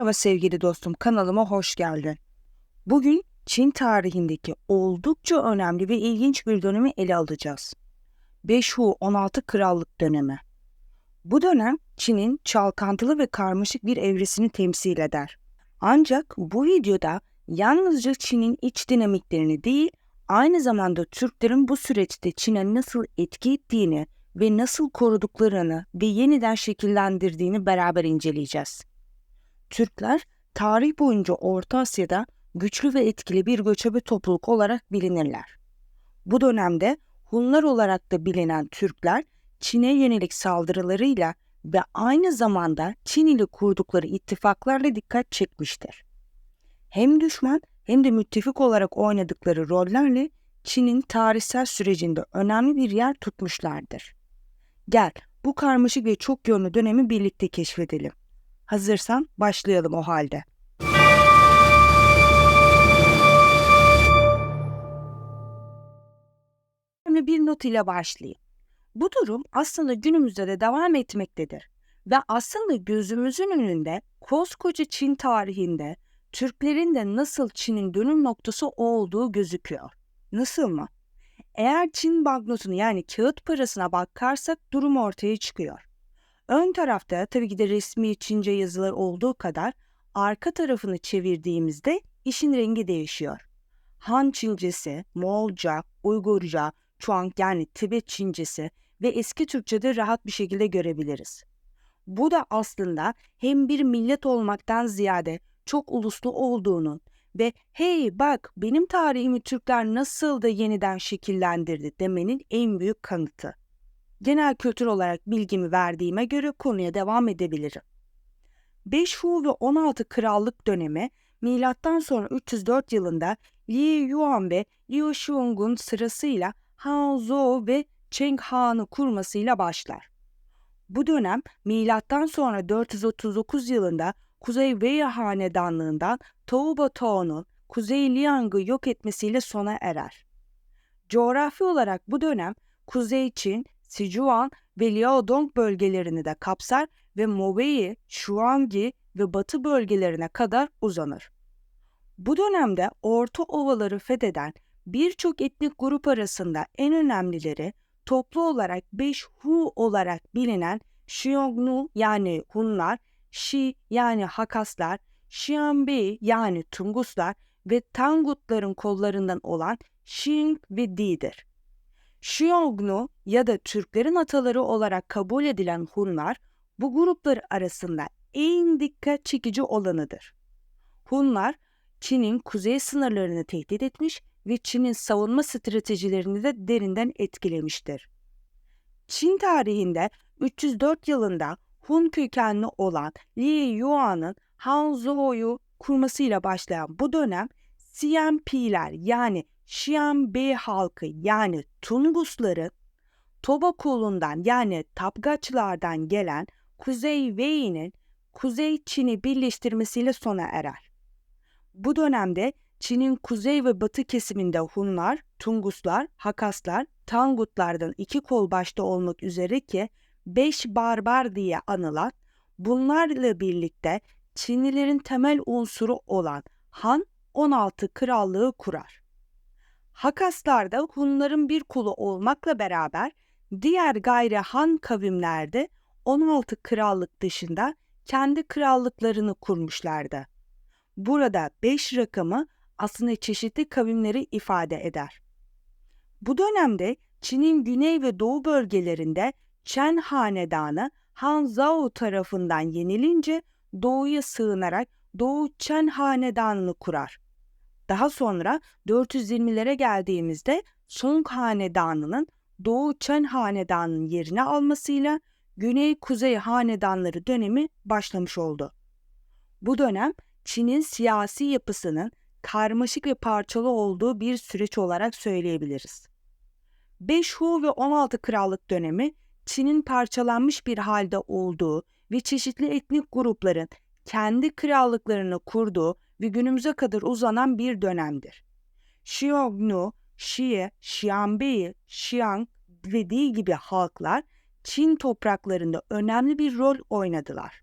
Merhaba sevgili dostum kanalıma hoş geldin. Bugün Çin tarihindeki oldukça önemli ve ilginç bir dönemi ele alacağız. Beşhu 16 Krallık dönemi. Bu dönem Çin'in çalkantılı ve karmaşık bir evresini temsil eder. Ancak bu videoda yalnızca Çin'in iç dinamiklerini değil, aynı zamanda Türklerin bu süreçte Çin'e nasıl etki ettiğini ve nasıl koruduklarını ve yeniden şekillendirdiğini beraber inceleyeceğiz. Türkler tarih boyunca Orta Asya'da güçlü ve etkili bir göçebe topluluk olarak bilinirler. Bu dönemde Hunlar olarak da bilinen Türkler Çin'e yönelik saldırılarıyla ve aynı zamanda Çin ile kurdukları ittifaklarla dikkat çekmiştir. Hem düşman hem de müttefik olarak oynadıkları rollerle Çin'in tarihsel sürecinde önemli bir yer tutmuşlardır. Gel bu karmaşık ve çok yönlü dönemi birlikte keşfedelim. Hazırsan başlayalım o halde. Önemli bir not ile başlayayım. Bu durum aslında günümüzde de devam etmektedir. Ve aslında gözümüzün önünde koskoca Çin tarihinde Türklerin de nasıl Çin'in dönüm noktası olduğu gözüküyor. Nasıl mı? Eğer Çin banknotunu yani kağıt parasına bakarsak durum ortaya çıkıyor. Ön tarafta tabii ki de resmi Çince yazılar olduğu kadar arka tarafını çevirdiğimizde işin rengi değişiyor. Han Çincesi, Moğolca, Uygurca, Chuang yani Tibet Çincesi ve eski Türkçe'de rahat bir şekilde görebiliriz. Bu da aslında hem bir millet olmaktan ziyade çok uluslu olduğunun ve hey bak benim tarihimi Türkler nasıl da yeniden şekillendirdi demenin en büyük kanıtı. Genel kültür olarak bilgimi verdiğime göre konuya devam edebilirim. 5 Hu ve 16 Krallık dönemi milattan sonra 304 yılında Li Yuan ve Liu Xiong'un sırasıyla Han Zhou ve Cheng Han'ı kurmasıyla başlar. Bu dönem milattan sonra 439 yılında Kuzey Wei Hanedanlığından Touba Toğ'un Kuzey Liang'ı yok etmesiyle sona erer. Coğrafi olarak bu dönem Kuzey Çin, Sichuan ve Liaodong bölgelerini de kapsar ve Mobei, Shuangyi ve Batı bölgelerine kadar uzanır. Bu dönemde Orta Ovaları fetheden birçok etnik grup arasında en önemlileri toplu olarak 5 Hu olarak bilinen Xiongnu yani Hunlar, Şi yani Hakaslar, Xianbei yani Tunguslar ve Tangutların kollarından olan Xing ve Di'dir. Xiongnu ya da Türklerin ataları olarak kabul edilen Hunlar bu gruplar arasında en dikkat çekici olanıdır. Hunlar Çin'in kuzey sınırlarını tehdit etmiş ve Çin'in savunma stratejilerini de derinden etkilemiştir. Çin tarihinde 304 yılında Hun kökenli olan Li Yuan'ın Han Zhou'yu kurmasıyla başlayan bu dönem CMP'ler yani Xianbei halkı yani Tungusların Toba kolundan yani Tapgaçlardan gelen Kuzey Wei'nin Kuzey Çin'i birleştirmesiyle sona erer. Bu dönemde Çin'in kuzey ve batı kesiminde Hunlar, Tunguslar, Hakaslar, Tangutlardan iki kol başta olmak üzere ki beş barbar diye anılan bunlarla birlikte Çinlilerin temel unsuru olan Han 16 krallığı kurar. Hakaslar da Hunların bir kulu olmakla beraber diğer gayri Han kavimlerde 16 krallık dışında kendi krallıklarını kurmuşlardı. Burada 5 rakamı aslında çeşitli kavimleri ifade eder. Bu dönemde Çin'in güney ve doğu bölgelerinde Chen Hanedanı Han Zhao tarafından yenilince doğuya sığınarak Doğu Chen Hanedanı'nı kurar. Daha sonra 420'lere geldiğimizde Song Hanedanı'nın Doğu Chen Hanedanı'nın yerini almasıyla Güney-Kuzey Hanedanları dönemi başlamış oldu. Bu dönem Çin'in siyasi yapısının karmaşık ve parçalı olduğu bir süreç olarak söyleyebiliriz. 5 Hu ve 16 Krallık dönemi Çin'in parçalanmış bir halde olduğu ve çeşitli etnik grupların kendi krallıklarını kurduğu ve günümüze kadar uzanan bir dönemdir. Xiongnu, Xie, Xianbei, Xiang ve diğer gibi halklar Çin topraklarında önemli bir rol oynadılar.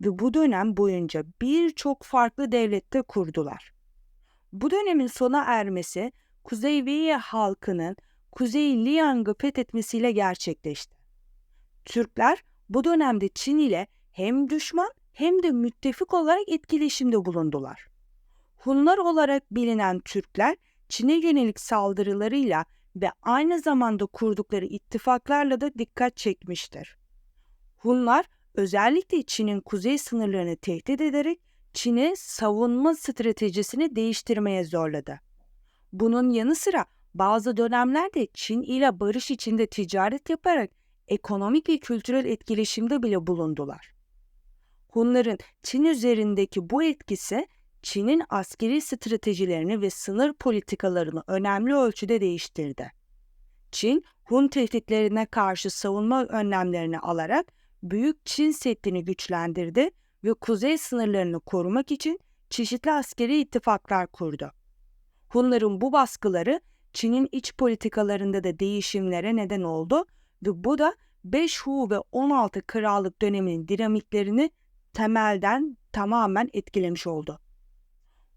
ve bu dönem boyunca birçok farklı devlette kurdular. Bu dönemin sona ermesi Kuzey Wei halkının Kuzey Liang'ı fethetmesiyle gerçekleşti. Türkler bu dönemde Çin ile hem düşman hem de müttefik olarak etkileşimde bulundular. Hunlar olarak bilinen Türkler Çin'e yönelik saldırılarıyla ve aynı zamanda kurdukları ittifaklarla da dikkat çekmiştir. Hunlar özellikle Çin'in kuzey sınırlarını tehdit ederek Çin'i savunma stratejisini değiştirmeye zorladı. Bunun yanı sıra bazı dönemlerde Çin ile barış içinde ticaret yaparak ekonomik ve kültürel etkileşimde bile bulundular. Hunların Çin üzerindeki bu etkisi Çin'in askeri stratejilerini ve sınır politikalarını önemli ölçüde değiştirdi. Çin, Hun tehditlerine karşı savunma önlemlerini alarak Büyük Çin Seddi'ni güçlendirdi ve kuzey sınırlarını korumak için çeşitli askeri ittifaklar kurdu. Hunların bu baskıları Çin'in iç politikalarında da değişimlere neden oldu ve bu da 5 Hu ve 16 krallık döneminin dinamiklerini temelden tamamen etkilemiş oldu.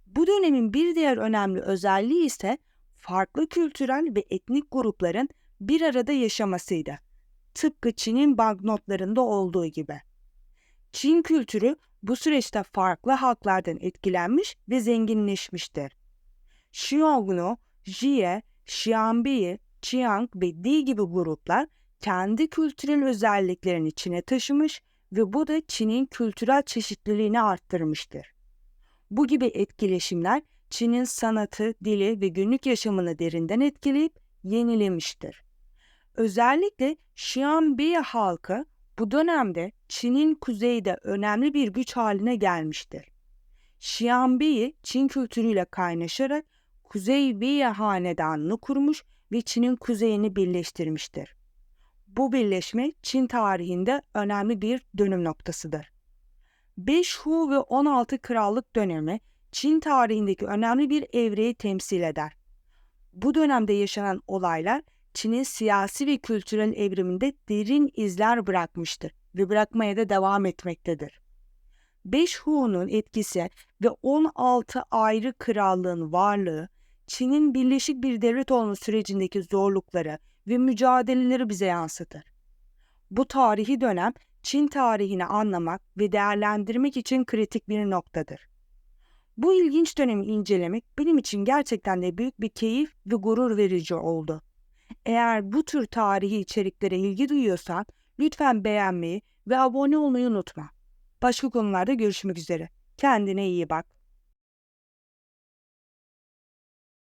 Bu dönemin bir diğer önemli özelliği ise farklı kültürel ve etnik grupların bir arada yaşamasıydı. Tıpkı Çin'in banknotlarında olduğu gibi. Çin kültürü bu süreçte farklı halklardan etkilenmiş ve zenginleşmiştir. Xiongnu, Jie, Xianbi, Qiang ve Di gibi gruplar kendi kültürel özelliklerini Çin'e taşımış ve bu da Çin'in kültürel çeşitliliğini arttırmıştır. Bu gibi etkileşimler Çin'in sanatı, dili ve günlük yaşamını derinden etkileyip yenilemiştir. Özellikle Xianbi halkı bu dönemde Çin'in kuzeyde önemli bir güç haline gelmiştir. Xianbi, Çin kültürüyle kaynaşarak Kuzey Wei hanedanını kurmuş ve Çin'in kuzeyini birleştirmiştir. Bu birleşme Çin tarihinde önemli bir dönüm noktasıdır. 5 Hu ve 16 krallık dönemi Çin tarihindeki önemli bir evreyi temsil eder. Bu dönemde yaşanan olaylar Çin'in siyasi ve kültürel evriminde derin izler bırakmıştır ve bırakmaya da devam etmektedir. 5 Hu'nun etkisi ve 16 ayrı krallığın varlığı Çin'in birleşik bir devlet olma sürecindeki zorlukları ve mücadeleleri bize yansıtır. Bu tarihi dönem Çin tarihini anlamak ve değerlendirmek için kritik bir noktadır. Bu ilginç dönemi incelemek benim için gerçekten de büyük bir keyif ve gurur verici oldu. Eğer bu tür tarihi içeriklere ilgi duyuyorsan lütfen beğenmeyi ve abone olmayı unutma. Başka konularda görüşmek üzere. Kendine iyi bak.